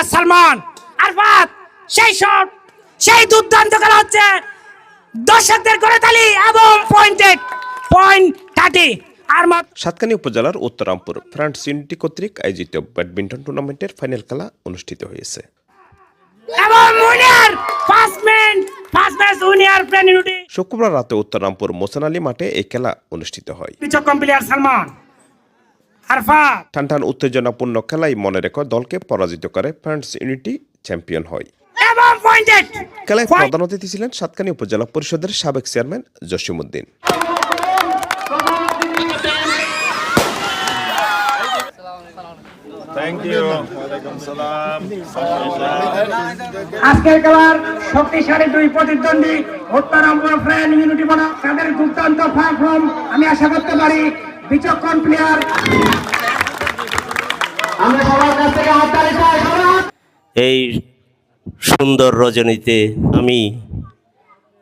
Player Salman Arafat সেই shot সেই দুর্দান্ত খেলা হচ্ছে দর্শকদের করে তালি এবং পয়েন্টেড পয়েন্ট থার্টি আর সাতকানী উপজেলার উত্তরামপুর ফ্রান্স ইউনিটি কর্তৃক আয়োজিত ব্যাডমিন্টন টুর্নামেন্টের ফাইনাল খেলা অনুষ্ঠিত হয়েছে। শুক্রবার রাতে উত্তরামপুর মোসান আলী মাঠে এই খেলা অনুষ্ঠিত হয়। সালমান আরফাত টান টান উত্তেজনাপূর্ণ খেলায় মনে রেখে দলকে পরাজিত করে ফ্রান্স ইউনিটি চ্যাম্পিয়ন হয়। খেলায় প্রধান অতিথি ছিলেন সাতকানী উপজেলা পরিষদের সাবেক চেয়ারম্যান salam. আজকের খেলার শক্তিশালী দুই প্রতিদ্বন্দ্বী উত্তরামপুর ফ্রেন্ড ইউনিটি বনা তাদের দুর্দান্ত পারফর্ম আমি আশা করতে পারি বিচক্ষণ প্লেয়ার আমরা সবার কাছ থেকে আহ্বান চাই সবাই এই সুন্দর রজনীতে আমি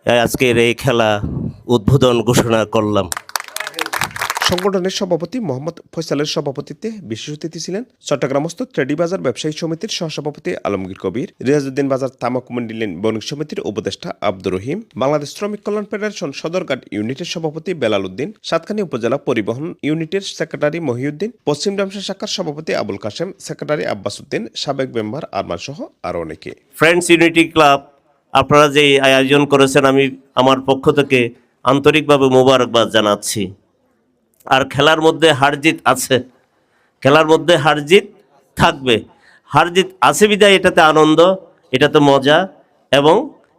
আজকের এই খেলা উদ্বোধন ঘোষণা করলাম। সংগঠনের সভাপতি মোহাম্মদ ফয়সালের সভাপতিত্বে বিশেষ অতিথি ছিলেন চট্টগ্রামস্থ ট্রেডি বাজার ব্যবসায়ী সমিতির সহসভাপতি আলমগীর কবির, রিয়াজউদ্দিন বাজার তামাক মন্ডিলেন বণিক সমিতির উপদেষ্টা আব্দুর রহিম, বাংলাদেশ শ্রমিক কল্যাণ ফেডারেশন সদরঘাট ইউনিটের সভাপতি বেলাল উদ্দিন, সাতখানী উপজেলা পরিবহন ইউনিটের সেক্রেটারি মহিউদ্দিন, পশ্চিম ডামসা শাখার সভাপতি আবুল কাশেম, সেক্রেটারি আব্বাস উদ্দিন, সাবেক মেম্বার আরমান সহ আরও অনেকে। ফ্রেন্ডস ইউনিটি ক্লাব আপনারা যে আয়োজন করেছেন, আমি আমার পক্ষ থেকে আন্তরিকভাবে মোবারকবাদ জানাচ্ছি। আর খেলার মধ্যে হারজিত আছে। খেলার মধ্যে হারজিত থাকবে। হারজিত আছে বিদায়, এটাতে আনন্দ, এটাতে মজা এবং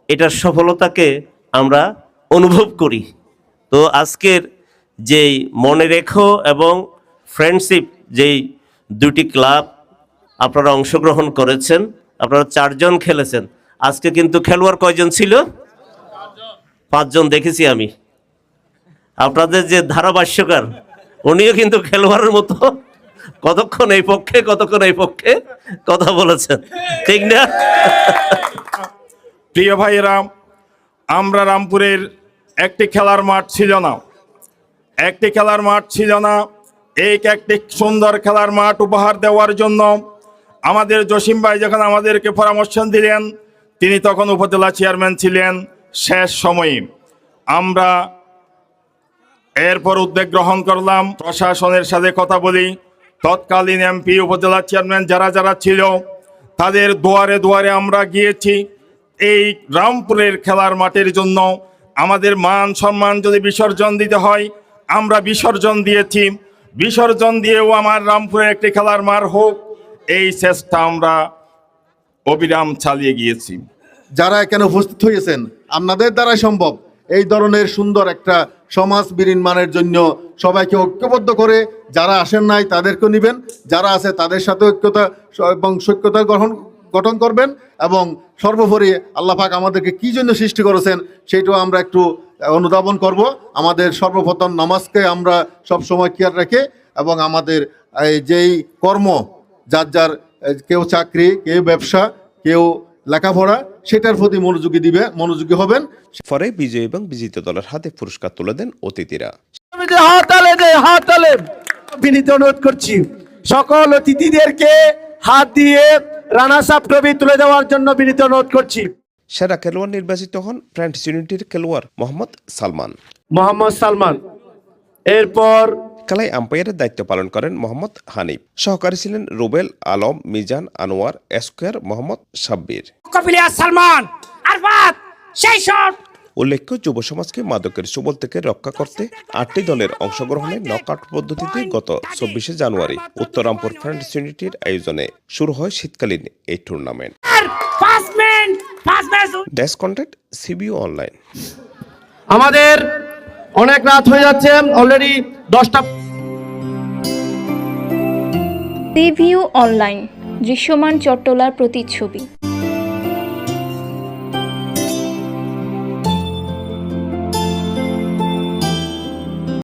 এটার সফলতাকে আমরা অনুভব করি। তো আজকের যেই মনে রেখো এবং ফ্রেন্ডশিপ যেই দুটি ক্লাব আপনারা অংশগ্রহণ করেছেন, আপনারা চারজন খেলেছেন। আজকে কিন্তু খেলোয়াড় কয়জন ছিল? পাঁচজন দেখেছি আমি। আপনাদের যে ধারাভাষ্যকার, উনিও কিন্তু খেলোয়াড়ের মতো। কতক্ষণ এই পক্ষে, কতক্ষণ এই পক্ষে, কথা বলেছেন। ঠিক না? প্রিয় ভাইয়েরা, আমরা রামপুরের একটি খেলার মাঠ ছিল না। একটি খেলার মাঠ ছিল না। এই একটি সুন্দর খেলার মাঠ উপহার দেওয়ার জন্য আমাদের জসিম ভাই যখন আমাদেরকে পরামর্শ দিলেন, তিনি তখন উপজেলা চেয়ারম্যান ছিলেন শেষ সময়ে। আমরা এরপর উদ্যোগ গ্রহণ করলাম। প্রশাসনের সাথে কথা বলি। তৎকালীন এমপি উপজেলা চেয়ারম্যান যারা যারা ছিল, তাদের দুয়ারে দুয়ারে আমরা গিয়েছি। এই রামপুরের খেলার মাঠের জন্য আমাদের মান সম্মান যদি বিসর্জন দিতে হয়, আমরা বিসর্জন দিয়েছি। বিসর্জন দিয়েও আমার রামপুরে একটি খেলার মার হোক, এই চেষ্টা আমরা অবিরাম চালিয়ে গিয়েছি। যারা এখানে উপস্থিত হয়েছেন, আপনাদের দ্বারাই সম্ভব। এই ধরনের সুন্দর একটা সমাজ বিনির্মাণের জন্য সবাইকে ঐক্যবদ্ধ করে যারা আসেন নাই তাদেরকে নেবেন, যারা আছে তাদের সাথে ঐক্যতা এবং সৈক্যতা গঠন গঠন করবেন এবং সর্বোপরি আল্লাহ পাক আমাদেরকে কি জন্য সৃষ্টি করেছেন সেইটাও আমরা একটু অনুধাবন করব। আমাদের সর্বপ্রথম নামাজকে আমরা সব সময় খেয়াল রেখে এবং আমাদের এই যেই কর্ম, যার যার, কেউ চাকরি, কেউ ব্যবসা, কেউ লেখাপড়া সেটার প্রতি মনোযোগী দিবে মনোযোগী হবেন। পরে বিজয়ী এবং বিজিত দলের হাতে পুরস্কার তুলে দেন অতিথিরা। বিনীত অনুরোধ করছি সকল অতিথিদেরকে হাত দিয়ে রানা সাপ ট্রফি তুলে দেওয়ার জন্য বিনীত অনুরোধ করছি। সেরা খেলোয়াড় নির্বাচিত হন ফ্রান্স ইউনিটির খেলোয়াড় মোহাম্মদ সালমান। মোহাম্মদ সালমান। এরপর খেলায় আম্পায়ারের দায়িত্ব পালন করেন মোহাম্মদ হানিফ। সহকারী ছিলেন রুবেল আলম মিজান আনোয়ার এস্কোয়ার মোহাম্মদ সাব্বির। প্লেয়ার সালমান আরফাত সেই শট উল্লেখ্য যুব সমাজকে মাদকের সুবল থেকে রক্ষা করতে আটটি দলের অংশগ্রহণে নকআউট পদ্ধতিতে গত চব্বিশে জানুয়ারি উত্তরামপুর ফ্রেন্ডস ইউনিটির আয়োজনে শুরু হয় শীতকালীন এই টুর্নামেন্ট ড্যাশ কন্টেন্ট সিবিও অনলাইন আমাদের অনেক রাত হয়ে যাচ্ছে অলরেডি দশটা। রিভিউ অনলাইন দৃশ্যমান চট্টলার প্রতিচ্ছবি।